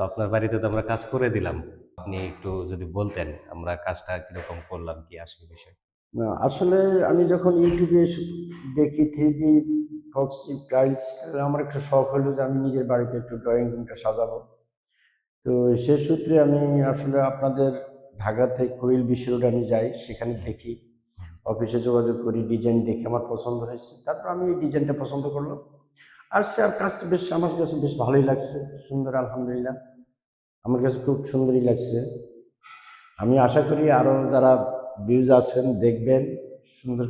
তো আপনার বাড়িতে তো আমরা কাজ করে দিলাম। আপনি একটু যদি বলতেন, আমরা কাজটা কীরকম করলাম, কি আসলে বিষয়? আসলে আমি যখন ইউটিউবে দেখি থ্রি ডি ফক্সি টাইলস আমার একটা শখ হলো যে আমি নিজের বাড়িতে একটু ড্রয়িং রুমটা সাজাবো। তো সে সূত্রে আমি আসলে আপনাদের ঢাকা থেকে কোয়েল বিশ্ব রোড আমি যাই, সেখানে দেখি। অফিসে যোগাযোগ করি ডিজাইন দেখে আমার পছন্দ হয়েছে। তারপর আমি এই ডিজাইনটা পছন্দ করলাম। আর সে আর কাজটা বেশ, আমার কাছে বেশ ভালোই লাগছে, সুন্দর, আলহামদুলিল্লাহ। আমার কাছে খুব সুন্দরই লাগছে। আমি আশা করি আরও যারা ভিউজ আছেন দেখবেন। সুন্দর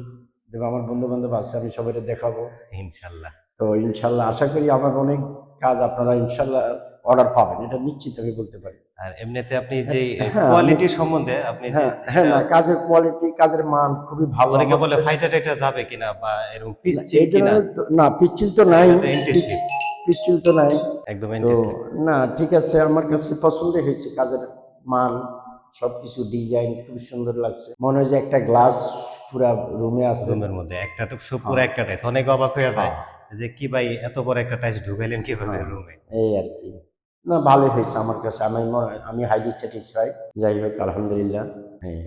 আমার বন্ধু বান্ধব আছে আমি সবাই দেখাবো। ইনশাল্লাহ। তো ইনশাল্লাহ আশা করি আমার অনেক কাজ আপনারা ইনশাল্লাহ অর্ডার পাবেন। এটা নিশ্চিত আমি বলতে পারি। আর এমনিতে আপনি যে হ্যাঁ, কোয়ালিটি সম্বন্ধে আপনি যে হ্যাঁ হ্যাঁ না কাজের কোয়ালিটি কাজের মান খুবই ভালো। অনেকে বলে কাছে- ফাইটা টাইটা যাবে কিনা বা এরকম পিস না, এই তো- নাই। ইন্টারেস্টিং পিচ্ছিল তো নাই। একদম তো না ঠিক আছে আমার কাছে পছন্দ হয়েছে কাজের মান সবকিছু ডিজাইন খুব সুন্দর লাগছে। মনে হয় যে একটা গ্লাস পুরা রুমে আছে। রুমের মধ্যে একটা তো সব পুরো একটা টাইস। অনেক অবাক হয়ে যায় হ্যাঁ, যে কি ভাই এত বড় একটা টাইস ঢুকাইলেন কীভাবে হ্যাঁ। রুমে? এই আর কি। না ভালোই হয়েছে আমার কাছে। আমি আমি হাইলি স্যাটিসফাই যাই হোক আলহামদুলিল্লাহ। হ্যাঁ।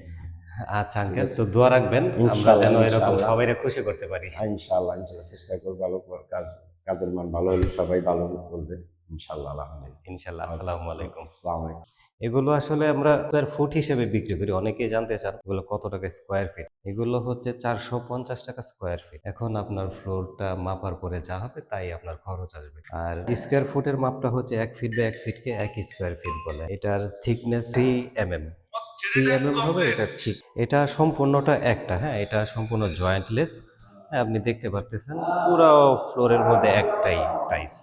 আচ্ছা আঙ্কেল তো দোয়া রাখবেন। আমরা যেন এরকম ইনশাআল্লাহ। সবাই খুশি করতে পারি। ইনশাআল্লাহ ইনশাআল্লাহ চেষ্টা করব ভালো কাজ কাজের মান ভালো হলে সবাই ভালো বলবে। ইনশাআল্লাহ আলহামদুলিল্লাহ। ইনশাল্লাহ আসসালামু আলাইকুম। আসসালামু আলাইকুম। এগুলো আসলে আমরা স্কোয়ার ফুট হিসেবে বিক্রি করি। অনেকেই জানতে চান এগুলো কত টাকা স্কোয়ার ফিট এগুলো হচ্ছে চারশো পঞ্চাশ টাকা স্কোয়ার ফিট এখন আপনার ফ্লোরটা মাপার পরে যা হবে তাই আপনার খরচ আসবে। আর স্কোয়ার ফুটের মাপটা হচ্ছে এক ফিট বা এক ফিটকে এক স্কোয়ার ফিট বলে। এটার thickness three M M three M M হবে এটা ঠিক। এটা সম্পূর্ণটা একটা হ্যাঁ? এটা সম্পূর্ণ জয়েন্টলেস আপনি দেখতে পারতেছেন পুরো ফ্লোরের মধ্যে একটাই টাইস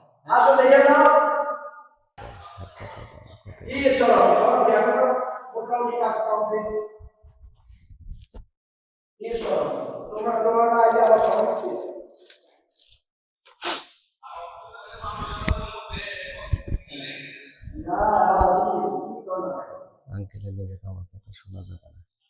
আঙ্কেলের লেগে তো আমার কথা শোনা যাবে না।